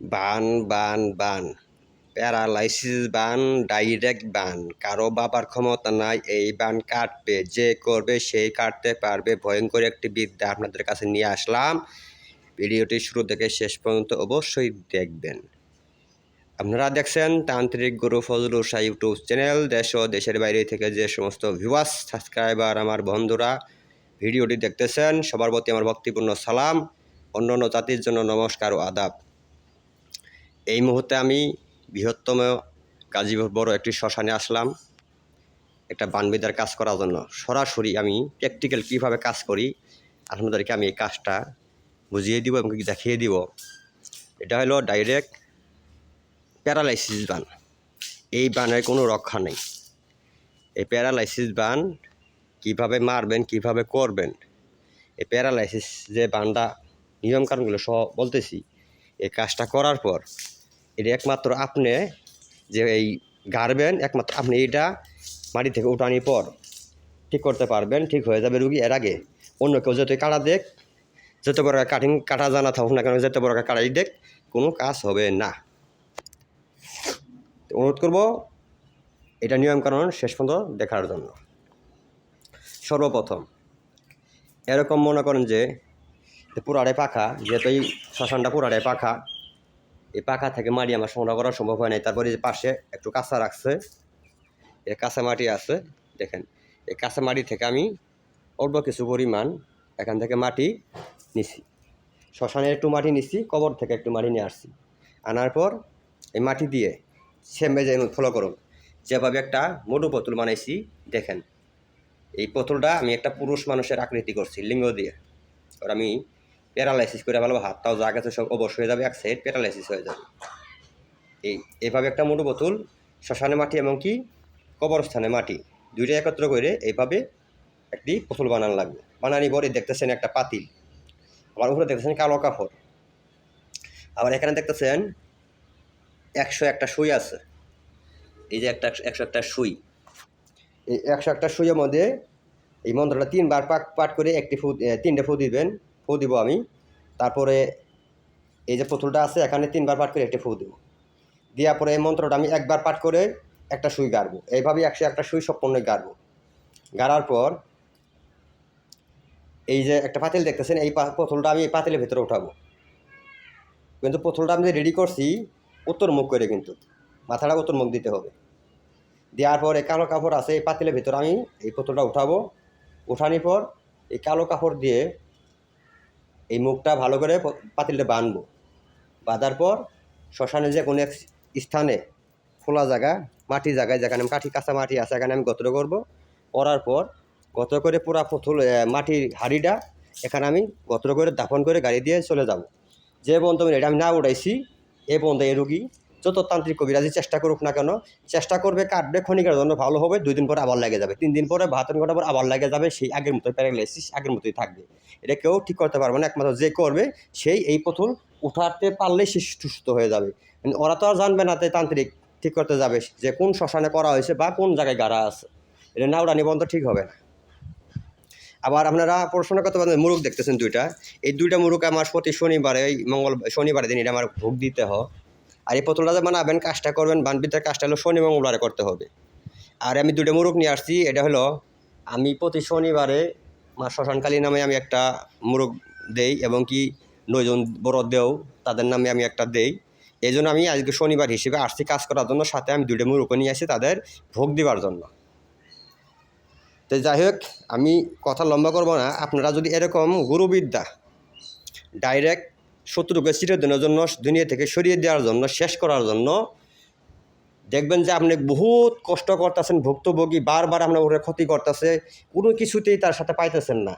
বান বান বান। Paralysis বান, direct বান। কারও বাবার ক্ষমতা নাই, এই বান কাটবে, যে করবে সেই কাটতে পারবে। ভয়ঙ্কর একটি বিদ্যা আপনাদের কাছে নিয়ে আসলাম। ভিডিওটি শুরু থেকে শেষ পর্যন্ত অবশ্যই দেখবেন। আপনারা দেখছেন তান্ত্রিক গুরু ফজলুর শাহ ইউটিউব চ্যানেল। দেশ ও দেশের বাইরে থেকে যে সমস্ত ভিউয়ার্স সাবস্ক্রাইবার আমার বন্ধুরা ভিডিওটি দেখতেছেন, সবার প্রতি আমার ভক্তিপূর্ণ সালাম। অন্য অন্য জাতির জন্য নমস্কার ও আদাব। এই মুহূর্তে আমি বৃহত্তম গাজীপুর বড় একটি শ্মশানে আসলাম। একটা বানবিদার কাজ করার জন্য। সরাসরি আমি প্র্যাকটিক্যাল কীভাবে কাজ করি আপনাদেরকে আমি এই কাজটা বুঝিয়ে দিব এবং দেখিয়ে দিব। এটা হলো ডাইরেক্ট প্যারালাইসিস বান। এই বানের কোনো রক্ষা নেই। এই প্যারালাইসিস বান কীভাবে মারবেন, কীভাবে করবেন, এই প্যারালাইসিস যে বানটা নিয়মকানুনগুলো সহ বলতেছি, এই কাজটা করার পর এটা একমাত্র আপনি যে এই গাড়বেন, একমাত্র আপনি এটা মাটি থেকে উঠানোর পর ঠিক করতে পারবেন, ঠিক হয়ে যাবে রুগী এর আগে। অন্য কেউ যত কাটা দেখ, যত বড় কাটিং কাটা জানা থাকুক না কেন, যত বড় কাটাই দেখ, কোনো কাজ হবে না। অনুরোধ করব, এটা নিয়মকানুন শেষ পর্যন্ত দেখার জন্য। সর্বপ্রথম, এরকম মনে করেন যে পুরাড়ে পাখা, যেহেতু এই শ্মশানটা পুরাড়ে পাখা এই পাখা থেকে মাটি আমার সংগ্রহ করা সম্ভব হয় নাই। তারপরে যে পাশে একটু কাঁচা রাখছে। এই কাঁচা মাটি আছে, দেখেন। এই কাঁচা মাটি থেকে আমি অল্প কিছু পরিমাণ এখান থেকে মাটি নিছি। শ্মশানের একটু মাটি নিছি, কবর থেকে একটু মাটি নিয়ে আসছি। আনার পর এই মাটি দিয়ে সেমে যে ফলো করুন। যেভাবে একটা মোটু পুতুল বানাইছি, দেখেন। এই পুতুলটা আমি একটা পুরুষ মানুষের আকৃতি করছি, লিঙ্গ দিয়ে। আর আমি প্যারালাইসিস করে ভালো হাতটাও যা গেছে সব অবশ হয়ে যাবে, এক সাইড প্যারালাইসিস হয়ে যাবে। এই, এভাবে একটা মোটু বোতল শ্মশানে মাটি এবং কি? কবরস্থানে মাটি দুইটা একত্র করে এইভাবে একটি পুতুল বানান লাগবে। বানানি পরে দেখতেছেন একটা পাতিল আমার উপরে দেখতেছেন কালো কাপড়। আবার এখানে দেখতেছেন একশো একটা সুই আছে। এই যে একটা একশো একটা সুই, এই একশো একটা সুইয়ের মধ্যে এই মন্ত্রটা তিনবার পাক, পাঠ করে একটি ফু তিনটে ফু দিবেন। ফু দিব আমি। তারপরে এই যে পুতুলটা আছে, এখানে তিনবার পাঠ করে একটি ফু দেবো। দেওয়ার পরে এই মন্ত্রটা আমি একবার পাঠ করে একটা সুই গাড়বো। এইভাবেই একশো একটা সুই সম্পূর্ণ গাড়বো। গাড়ার পর এই যে একটা পাতিল দেখতেছেন, এই পুতুলটা আমি এই পাতিলের ভিতরে উঠাবো। কিন্তু পুতুলটা আমি যে রেডি করছি, উত্তর মুখ করে কিন্তু, মাথাটা উত্তর মুখ দিতে হবে। দেওয়ার পর এই কালো কাপড় আছে, এই পাতিলের ভিতরে আমি এই পুতুলটা উঠাবো। উঠানোর পর এই কালো কাপড় দিয়ে এই মুখটা ভালো করে পাতিলটা বাঁধবো বাঁধার পর শ্মশানে যে কোনো এক স্থানে খোলা জায়গা মাটি জায়গায় যেখানে কাঠি, কাঁচা মাটি আছে এখানে আমি গত্র করব। করার পর গত করে পুরা পুতুল মাটির হাড়িটা এখানে আমি গত্র করে দাফন করে গাড়ি দিয়ে চলে যাব। যে পর্যন্ত আমি এটা আমি না উঠাইছি এ পর্যন্ত এই রুগী যত তান্ত্রিক কবিরাজি চেষ্টা করুক না কেন, চেষ্টা করবে কাটবে ক্ষণিকের জন্য ভালো হবে, দুই দিন পরে আবার লেগে যাবে। তিন দিন পরে বাহাত্তর ঘণ্টা পর আবার লেগে যাবে, সেই আগের মতোই প্যারালাইসিস আগের মতোই থাকবে। এটা কেউ ঠিক করতে পারবে না, একমাত্র যে করবে, সেই এই পুতুল উঠাতে পারলেই সে সুস্থ হয়ে যাবে। ওরা তো আর জানবে না তান্ত্রিক ঠিক করতে যাবে, যে কোন শ্মশানে করা হয়েছে বা কোন জায়গায় গাড়া আছে। এটা না ওরা নিবন্ধ ঠিক হবে না। আবার আপনারা পড়াশোনা করতে পারেন মুরুখ দেখতেছেন দুইটা। এই দুইটা মুরুখ আমার প্রতি শনিবারে মঙ্গল, শনিবারের দিন এটা আমার ভোগ দিতে হয়। আর এই পুতুলটা যে বানাবেন, কাজটা করবেন বানবিদ্যার কাজটা হলো শনি মঙ্গলবারে করতে হবে। আর আমি দুটো মুরুখ নিয়ে আসছি, এটা হলো আমি প্রতি শনিবারে মা শ্মশানকালী নামে আমি একটা মুরুখ দেই এবং কি নয়জন বড় দেও, তাদের নামে আমি একটা দেই। এই জন্য আমি আজকে শনিবার হিসেবে আসছি কাজ করার জন্য, সাথে আমি দুটো মুরুখ নিয়ে আসি তাদের ভোগ দিবার জন্য। তো যাই হোক, আমি কথা লম্বা করব না। আপনারা যদি এরকম গুরুবিদ্যা ডাইরেক্ট শত্রুকে চিরদিনের জন্য, দুনিয়া থেকে সরিয়ে দেওয়ার জন্য, শেষ করার জন্য। দেখবেন যে আপনি বহুত কষ্ট করতেছেন, ভুক্তভোগী, বারবার আপনার উপরে ক্ষতি করতেছে, কোনো কিছুতেই তার সাথে পাইতেছেন না।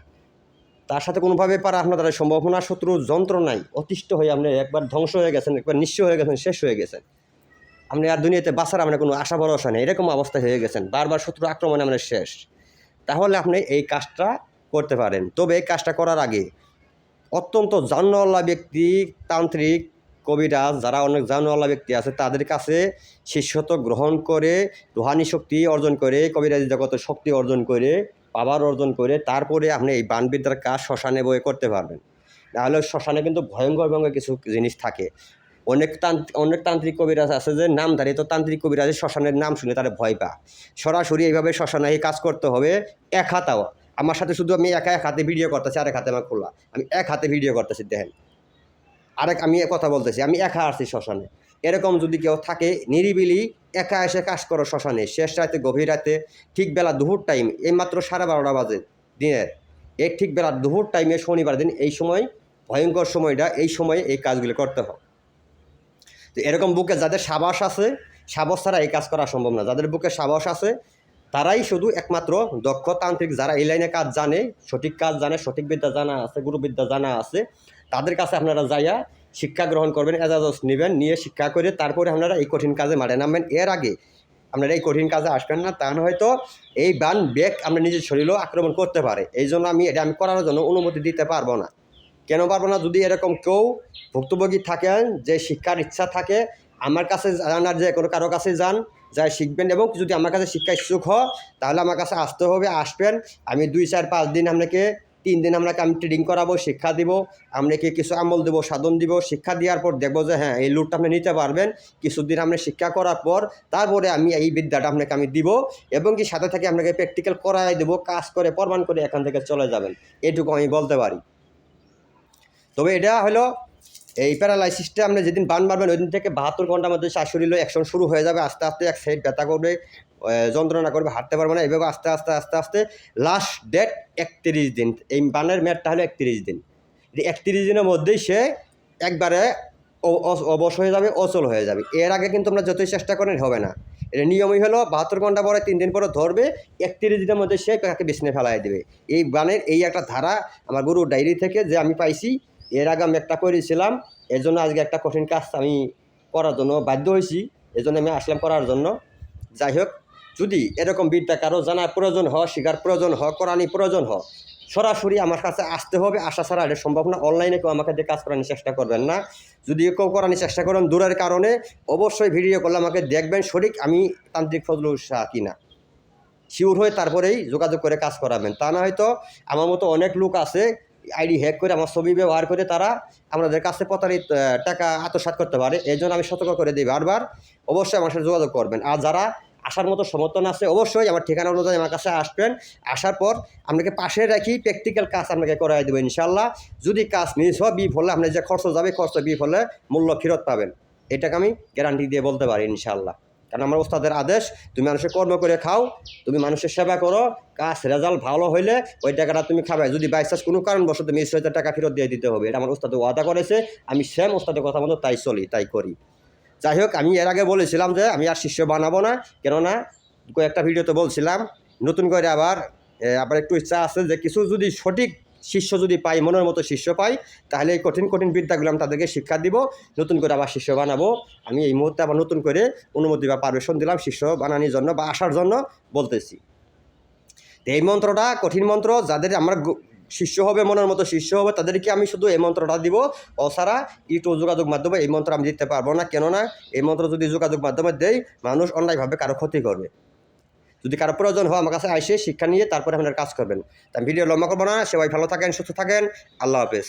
তার সাথে কোনোভাবে পারা আপনার দ্বারা সম্ভাবনা শত্রু যন্ত্র নাই, অতিষ্ঠ হয়ে আপনি একবার ধ্বংস হয়ে গেছেন, একবার নিঃস্ব হয়ে গেছেন, শেষ হয়ে গেছেন। আপনি আর দুনিয়াতে বাঁচার আপনার কোনো আশা ভরসা নেই, এরকম অবস্থা হয়ে গেছেন, বারবার শত্রু আক্রমণে আপনার শেষ। তাহলে আপনি এই কাজটা করতে পারেন। তবে এই কাজটা করার আগে অত্যন্ত জানওয়ালা ব্যক্তি, তান্ত্রিক কবিরাজ যারা অনেক জানওয়ালা ব্যক্তি আছে, তাদের কাছে শিষ্যত্ব গ্রহণ করে, রুহানি শক্তি অর্জন করে, কবিরাজি জগতে শক্তি অর্জন করে, পাওয়ার অর্জন করে, তারপরে আপনি এই বানবিদ্যার কাজ শ্মশানে বয়ে করতে পারবেন। নাহলে শ্মশানে কিন্তু ভয়ঙ্কর ভয়ঙ্কর কিছু জিনিস থাকে। অনেক অনেক তান্ত্রিক কবিরাজ আছে যে নাম নামধারী তো তান্ত্রিক কবিরাজের শ্মশানের নাম শুনে তারা ভয় পা সরাসরি এইভাবে শ্মশানে কাজ করতে হবে, এক হাতাও। আমার সাথে শুধু আমি একা এক হাতে ভিডিও করতেছি, আরেক হাতে আমার খোলা। আমি এক হাতে ভিডিও করতেছি, দেখেন। আরেক, আমি কথা বলতেছি, আমি একা আসছি শ্মশানে। এরকম যদি কেউ থাকে, নিরিবিলি একা এসে কাজ করো শ্মশানে। শেষ রাতে, গভীর রাতে, ঠিক বেলা দুপুর টাইম এই মাত্র সাড়ে বারোটা বাজে দিনের। এর ঠিক বেলা দুপুর টাইমে শনিবার দিন, এই সময়, ভয়ঙ্কর সময়টা, এই সময়ে এই কাজগুলো করতে হয়। তো এরকম বুকে যাদের সাবাস আছে, সাবাস ছাড়া এই কাজ করা সম্ভব না। যাদের বুকে সাবাস আছে তারাই শুধু একমাত্র দক্ষ তান্ত্রিক যারা এই লাইনে কাজ জানে, সঠিক কাজ জানে সঠিক বিদ্যা জানা আছে, গুরুবিদ্যা জানা আছে, তাদের কাছে আপনারা যাইয়া শিক্ষা গ্রহণ করবেন এজাজস নেবেন, নিয়ে শিক্ষা করে তারপরে আপনারা এই কঠিন কাজে মাঠে নামবেন। এর আগে আপনারা এই কঠিন কাজে আসবেন না, তা হয়তো এই বান বেগ আমরা নিজের শরীরেও আক্রমণ করতে পারে। এই জন্য আমি এটা আমি করার জন্য অনুমতি দিতে পারব না। কেন পারব না? যদি এরকম কেউ ভুক্তভোগী থাকেন, যে শিক্ষার ইচ্ছা থাকে আমার কাছে জানার যে কোনো কারও কাছে যান, যাই শিখবেন এবং যদি আমার কাছে শিক্ষা ইচ্ছুক হয়, তাহলে আমার কাছে আসতে হবে, আসবেন। আমি দুই, চার, পাঁচ দিন আপনাকে, তিন দিন আপনাকে আমি ট্রেডিং করাবো, শিক্ষা দিব, আপনাকে কিছু আমল দেবো, সাধন দিব, শিক্ষা দেওয়ার পর দেখব যে হ্যাঁ এই লুটটা আপনি নিতে পারবেন। কিছুদিন আপনি শিক্ষা করার পর, তারপরে আমি এই বিদ্যাটা আপনাকে আমি দিব এবং কি সাথে থেকে আপনাকে প্র্যাকটিক্যাল করাই দেবো, কাজ করে, প্রমাণ করে এখান থেকে চলে যাবেন। এটুকু আমি বলতে পারি। তবে এটা হলো এই প্যারালাইসিসটা আপনি যেদিন বান মারবেন ওই দিন থেকে বাহাত্তর ঘণ্টার মধ্যে শ্বাস শরীরে অ্যাকশন শুরু হয়ে যাবে। আস্তে আস্তে এক সাইড ব্যথা করবে যন্ত্রণা করবে, হাঁটতে পারবে না। এভাবে আস্তে আস্তে আস্তে আস্তে লাস্ট ডেট একত্রিশ দিন। এই বানের ম্যাটটা হলো একত্রিশ দিন। একত্রিশ দিনের মধ্যেই সে একবারে অবশ হয়ে যাবে, অচল হয়ে যাবে। এর আগে কিন্তু আমরা যতই চেষ্টা করেন, হবে না। এটা নিয়মই হলো বাহাত্তর ঘণ্টা পরে, তিন দিন পরে ধরবে, একত্রিশ দিনের মধ্যে সে তাকে বিছনে ফেলাই দেবে। এই বানের এই একটা ধারা আমার গুরুর ডায়েরি থেকে যে আমি পাইছি এর আগে আমি একটা করেছিলাম এর জন্য আজকে একটা কঠিন কাজ আমি করার জন্য বাধ্য হয়েছি এই জন্য আমি আসলাম করার জন্য। যাই হোক, যদি এরকম বিদ্যা কারও জানার প্রয়োজন হয় শিকার প্রয়োজন হয়, করানি প্রয়োজন হয়, সরাসরি আমার কাছে আসতে হবে আসা ছাড়া এটা সম্ভব না। অনলাইনে কেউ আমাকে দিয়ে কাজ করানোর চেষ্টা করবেন না। যদি কেউ করানোর চেষ্টা করেন দূরের কারণে, অবশ্যই ভিডিও করলে আমাকে দেখবেন সঠিক, আমি তান্ত্রিক ফজলুল শাহ কিনা। শিওর হয়ে তারপরেই যোগাযোগ করে কাজ করাবেন। তা না হয়তো আমার মতো অনেক লোক আছে আইডি হ্যাক করে, আমার ছবি ব্যবহার করে তারা আমাদের কাছে প্রতারিত টাকা আত্মসাৎ করতে পারে। এই জন্য আমি সতর্ক করে দিই বারবার। অবশ্যই আমার সাথে যোগাযোগ করবেন। আর যারা আসার মতো সমর্থন আছে, অবশ্যই আমার ঠিকানা অনুযায়ী আমার কাছে আসবেন। আসার পর আপনাকে পাশে রাখি প্র্যাকটিক্যাল কাজ আপনাকে করাই দেবো ইনশাল্লাহ যদি কাজ মিস হয় বিফ হলে আপনার যে খরচ যাবে খরচ বিফ হলে মূল্য ফেরত পাবেন। এটাকে আমি গ্যারান্টি দিয়ে বলতে পারি ইনশাল্লাহ কারণ আমার ওস্তাদের আদেশ, তুমি মানুষের কর্ম করে খাও, তুমি মানুষের সেবা করো, কাজ, রেজাল্ট ভালো হইলে ওই টাকাটা তুমি খাবে। যদি বাই চান্স কোনো কারণবশত মিস হয়েছে টাকা ফেরত দিয়ে দিতে হবে, এটা আমার ওস্তাদ ওয়াদা করেছে, আমি সেম ওস্তাদের কথা মতো তাই চলি, তাই করি। যাই হোক, আমি এর আগে বলেছিলাম যে আমি আর শিষ্য বানাবো না, কেননা কয়েকটা ভিডিওতে বলছিলাম, নতুন করে আবার আবার একটু ইচ্ছা আছে যে কিছু যদি সঠিক শিষ্য যদি পাই মনের মতো শিষ্য পাই তাহলে এই কঠিন কঠিন বিদ্যাগুলো আমি তাদেরকে শিক্ষা দিব, নতুন করে আবার শিষ্য বানাবো। আমি এই মুহূর্তে আবার নতুন করে অনুমতি বা পারমিশন দিলাম শিষ্য বানানোর জন্য বা আসার জন্য বলতেছি। এই মন্ত্রটা কঠিন মন্ত্র, যাদের আমার শিষ্য হবে, মনের মতো শিষ্য হবে, তাদেরকে আমি শুধু এই মন্ত্রটা দিব। অসারা ইউটিউব যোগাযোগ মাধ্যমে এই মন্ত্র আমি দিতে পারব না। কেননা এই মন্ত্র যদি যোগাযোগ মাধ্যমে দেই, মানুষ অন্যায়ভাবে কারও ক্ষতি করবে। যদি কারও প্রয়োজন হয় আমার কাছে আসে শিক্ষা নিয়ে তারপরে আপনার কাজ করবেন। তা ভিডিও লম্বা করব না, সবাই ভালো থাকেন, সুস্থ থাকেন, আল্লাহ হাফেজ।